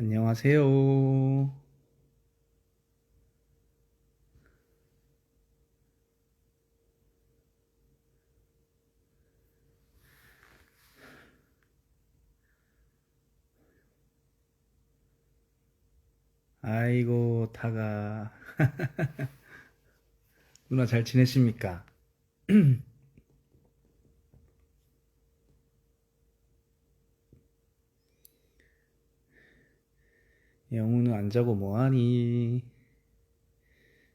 안녕하세요. 아이고, 다가. 누나 잘 지내십니까? 영우는 안 자고 뭐하니?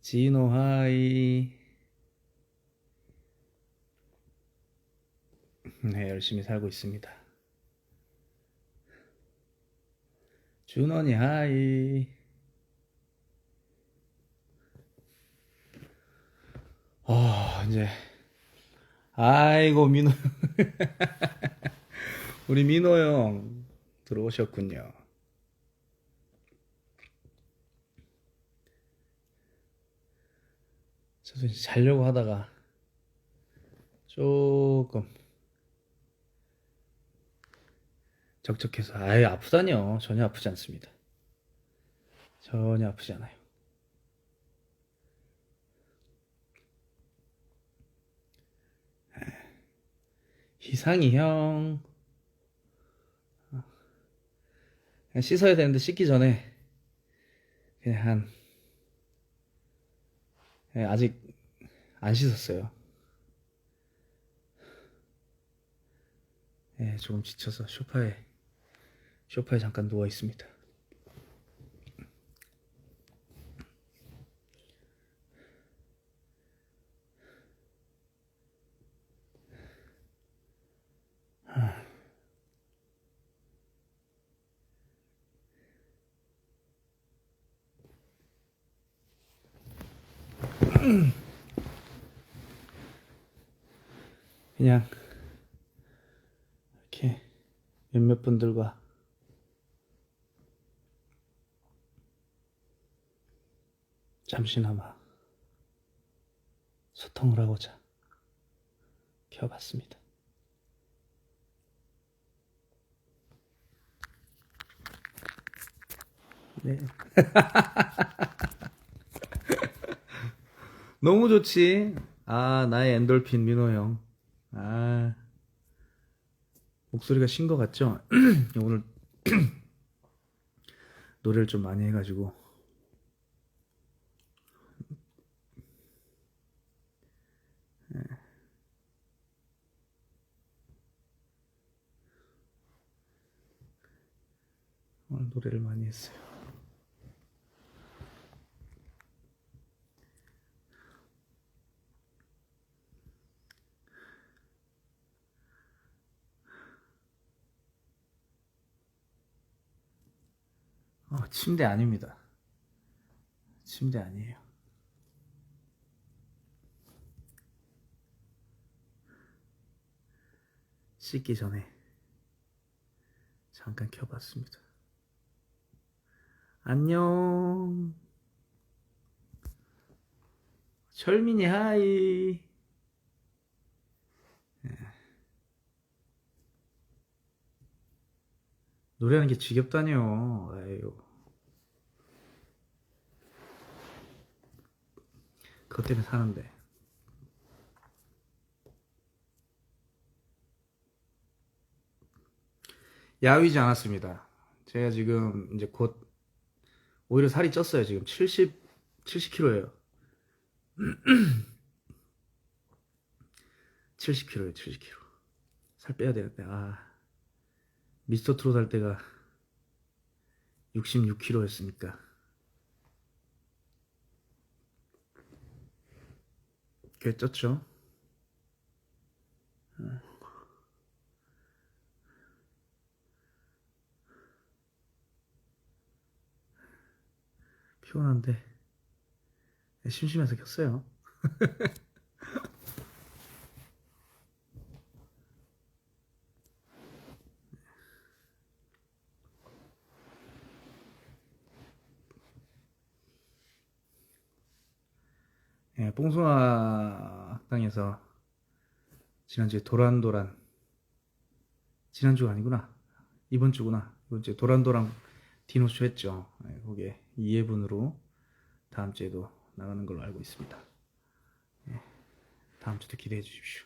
진호 하이. 네, 열심히 살고 있습니다. 준원이 하이. 아, 이제 아이고 민호 우리 민호 형 들어오셨군요. 저도 이제 자려고 하다가 조금 적적해서 아예 아프다뇨. 전혀 아프지 않습니다. 전혀 아프지 않아요. 희상이 형 그냥 씻어야 되는데 씻기 전에 그냥 한 예, 아직 안 씻었어요. 예, 조금 지쳐서 소파에 소파에 잠깐 누워 있습니다. 그냥 이렇게 몇몇 분들과 잠시나마 소통을 하고자 켜봤습니다. 네. 너무 좋지. 아, 나의 엔돌핀 민호 형. 아, 목소리가 신것 같죠? 오늘 노래를 좀 많이 해가지고. 예. 오늘 노래를 많이 했어요. 어, 침대 아닙니다. 침대 아니에요. 씻기 전에 잠깐 켜봤습니다. 안녕. 철민이 하이. 노래하는 게 지겹다뇨. 아유. 그것 때문에 사는데. 야위지 않았습니다. 제가 지금 이제 곧 오히려 살이 쪘어요. 지금 70 70kg예요. 70kg예요. 70kg. 살 빼야 되는데 아. 미스터 트롯 할 때가 66kg였으니까 꽤 쪘죠? 어. 피곤한데 심심해서 켰어요. 예, 뽕숭아 학당에서 지난주에 도란도란 지난주가 아니구나 이번 주구나 이번 주에 도란도란 디노쇼 했죠. 네, 거기에 2회분으로 다음 주에도 나가는 걸로 알고 있습니다. 네, 다음 주도 기대해 주십시오.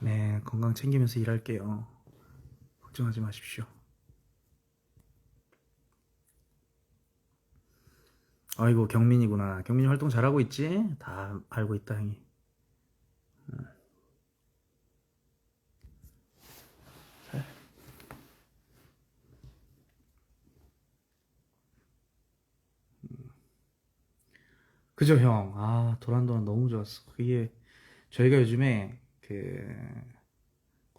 네, 건강 챙기면서 일할게요. 걱정하지 마십시오. 아이고 경민이구나. 경민이 활동 잘하고 있지? 다 알고 있다 형이. 그죠 형. 아 도란도란 너무 좋았어. 그게 저희가 요즘에 그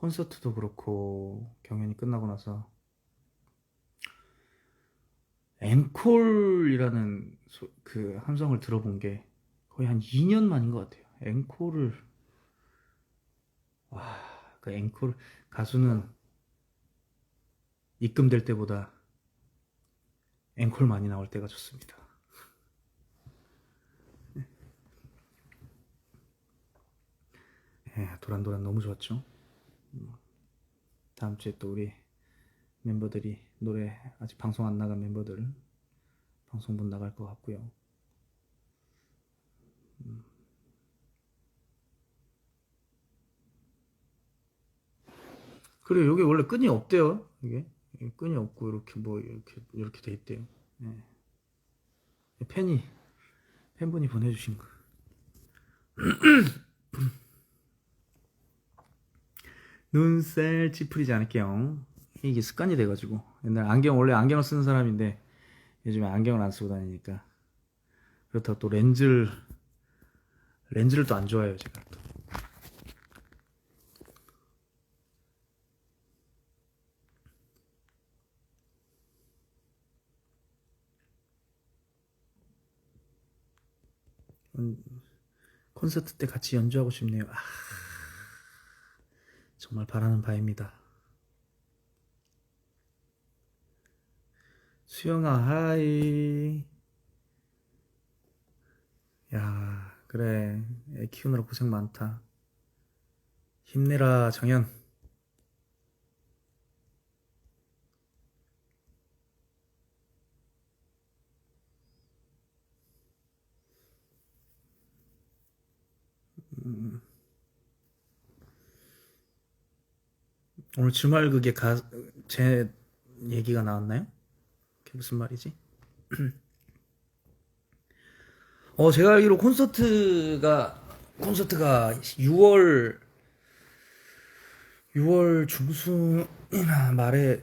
콘서트도 그렇고 경연이 끝나고 나서 앵콜이라는 소- 그 함성을 들어본 게 거의 한 2년 만인 것 같아요. 앵콜을 와, 그 앵콜 가수는 입금될 때보다 앵콜 많이 나올 때가 좋습니다. 예, 도란도란 너무 좋았죠. 음, 다음 주에 또 우리 멤버들이 노래 아직 방송 안 나간 멤버들 방송분 나갈 것 같고요. 음. 그리고 여기 원래 끈이 없대요. 이게 이게 끈이 없고 이렇게 뭐 이렇게 이렇게 돼 있대요. 예. 팬이 팬분이 보내주신 거. 눈살 찌푸리지 않을게요. 이게 습관이 돼가지고 옛날 안경 원래 안경을 쓰는 사람인데 요즘에 안경을 안 쓰고 다니니까 그렇다고 또 렌즈를 렌즈를 또 안 좋아해요 제가 또. 음, 콘서트 때 같이 연주하고 싶네요. 아, 정말 바라는 바입니다. 수영아, 하이. 야, 그래. 애 키우느라 고생 많다. 힘내라, 정현. 오늘 주말 그게 가, 제 얘기가 나왔나요? 그게 무슨 말이지? 어, 제가 알기로 콘서트가, 콘서트가 6월, 6월 중순이나 말에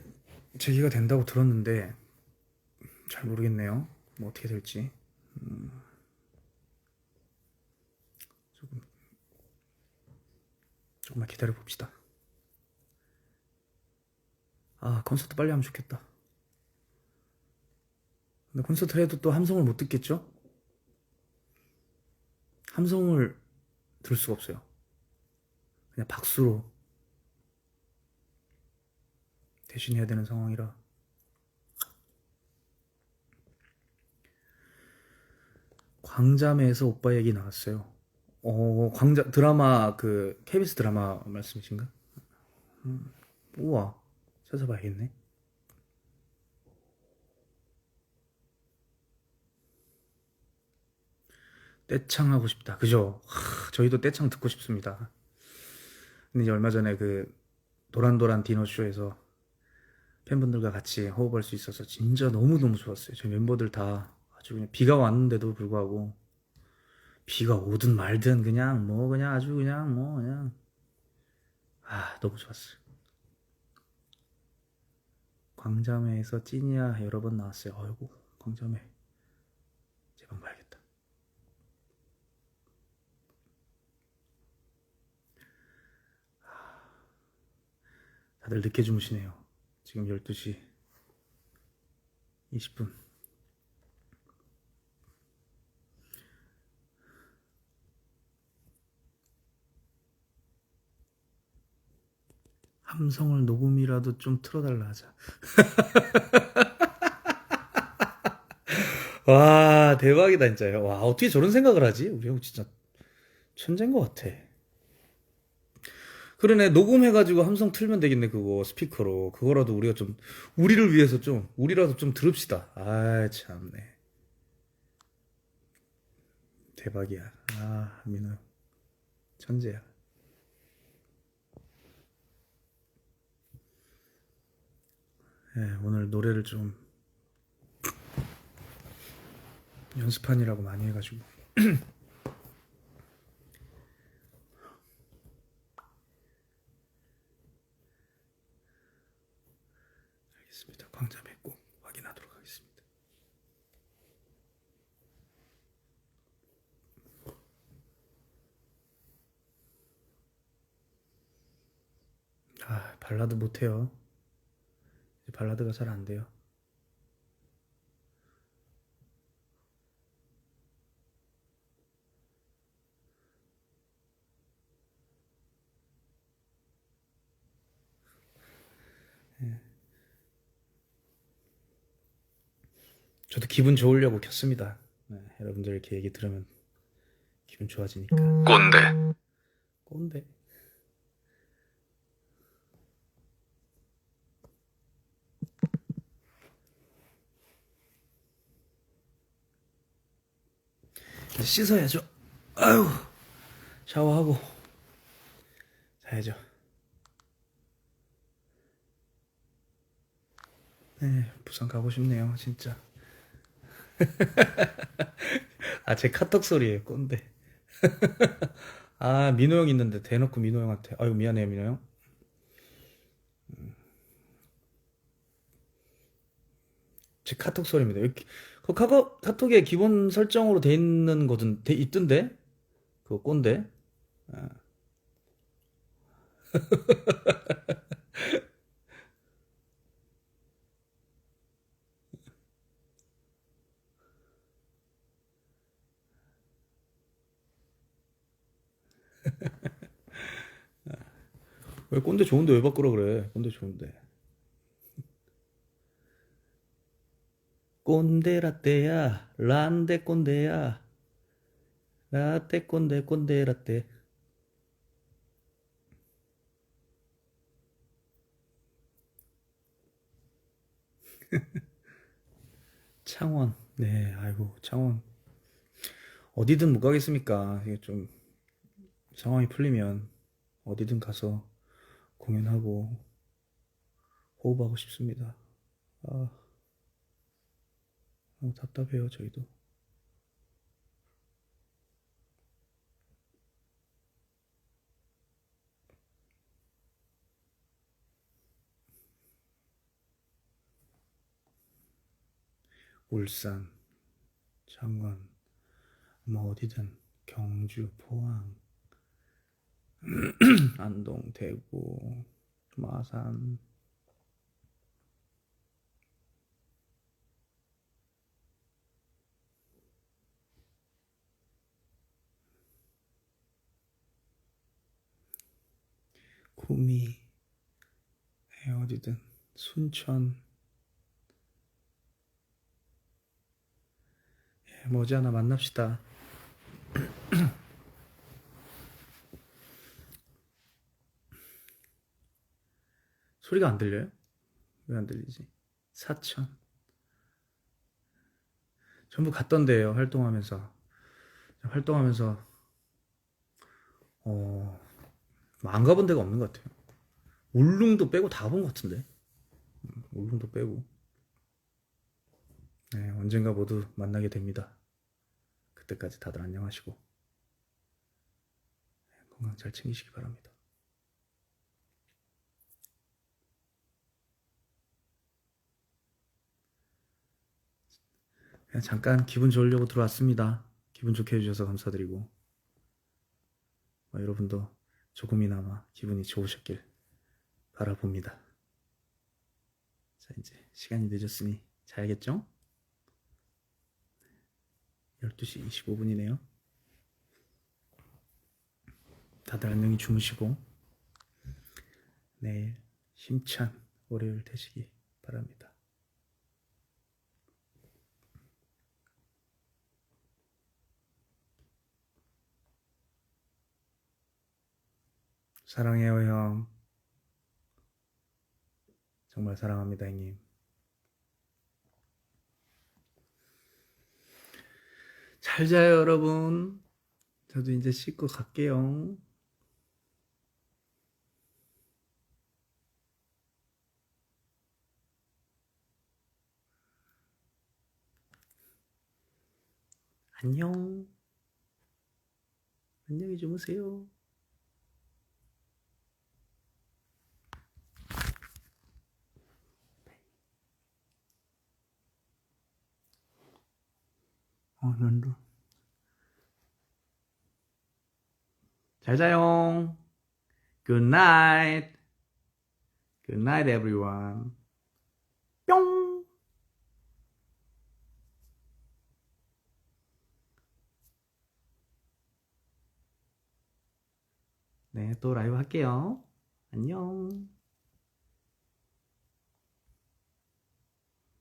제기가 된다고 들었는데, 잘 모르겠네요. 뭐 어떻게 될지. 음, 조금, 조금만 기다려 봅시다. 아, 콘서트 빨리 하면 좋겠다. 근데 콘서트를 해도 또 함성을 못 듣겠죠? 함성을 들을 수가 없어요. 그냥 박수로 대신 해야 되는 상황이라. 광자매에서 오빠 얘기 나왔어요. 어, 광자, 드라마, 그, KBS 드라마 말씀이신가? 음, 우와, 찾아봐야겠네. 떼창 하고 싶다. 그죠? 하, 저희도 떼창 듣고 싶습니다. 근데 이제 얼마 전에 그 도란도란 디너쇼에서 팬분들과 같이 호흡할 수 있어서 진짜 너무너무 좋았어요. 저희 멤버들 다 아주 그냥 비가 왔는데도 불구하고 비가 오든 말든 그냥 뭐 그냥 아주 그냥 뭐 그냥 아 너무 좋았어요. 광자매에서 찐이야 여러 번 나왔어요. 아이고 광자매 제 방 봐야겠다. 다들 늦게 주무시네요. 지금 12시 20분. 함성을 녹음이라도 좀 틀어달라 하자. 와, 대박이다, 진짜. 와, 어떻게 저런 생각을 하지? 우리 형 진짜 천재인 것 같아. 그러네, 녹음해가지고 함성 틀면 되겠네, 그거, 스피커로. 그거라도 우리가 좀, 우리를 위해서 좀, 우리라도 좀 들읍시다. 아, 참네. 대박이야. 아, 민호 형. 천재야. 예, 오늘 노래를 좀 연습판이라고 많이 해가지고 알겠습니다. 광자매 꼭 확인하도록 하겠습니다. 아 발라드 못해요. 발라드가 잘 안 돼요. 저도 기분 좋으려고 켰습니다. 네, 여러분들 이렇게 얘기 들으면 기분 좋아지니까. 꼰대. 꼰대. 씻어야죠. 아유, 샤워하고 자야죠. 네, 부산 가고 싶네요, 진짜. 아, 제 카톡 소리예요, 꼰대. 아, 민호 형 있는데 대놓고 민호 형한테. 아유, 미안해요, 민호 형. 음. 제 카톡 소리입니다. 여기, 그 카카, 카톡에 기본 설정으로 돼 있는 거든, 돼 있던데? 그거 꼰대. 아. 왜 꼰대 좋은데 왜 바꾸라 그래? 꼰대 좋은데. 꼰대 라떼야, 란데 꼰대야. 라떼 꼰대 꼰대 라떼. 창원. 네, 아이고, 창원. 어디든 못 가겠습니까? 이게 좀 상황이 풀리면 어디든 가서 공연하고 호흡하고 싶습니다. 아, 너무 답답해요, 저희도. 울산, 창원, 뭐 어디든 경주, 포항, 안동, 대구, 마산. 구미, 네, 어디든 순천, 예, 머지않아 만납시다. 소리가 안 들려요? 왜 안 들리지? 사천. 전부 갔던 데예요, 활동하면서. 활동하면서, 어, 뭐 안 가본 데가 없는 것 같아요. 울릉도 빼고 다 본 것 같은데. 음, 울릉도 빼고. 네, 언젠가 모두 만나게 됩니다. 그때까지 다들 안녕하시고. 네, 건강 잘 챙기시기 바랍니다. 그냥 잠깐 기분 좋으려고 들어왔습니다. 기분 좋게 해주셔서 감사드리고 어, 여러분도 조금이나마 기분이 좋으셨길 바라봅니다. 자 이제 시간이 늦었으니 자야겠죠? 12시 25분이네요. 다들 안녕히 주무시고 내일 힘찬 월요일 되시기 바랍니다. 사랑해요, 형. 정말 사랑합니다, 형님. 잘 자요, 여러분. 저도 이제 씻고 갈게요. 안녕. 안녕히 주무세요. 난도. 잘 자요. Good night. Good night, everyone. 뿅. 네, 또 라이브 할게요. 안녕.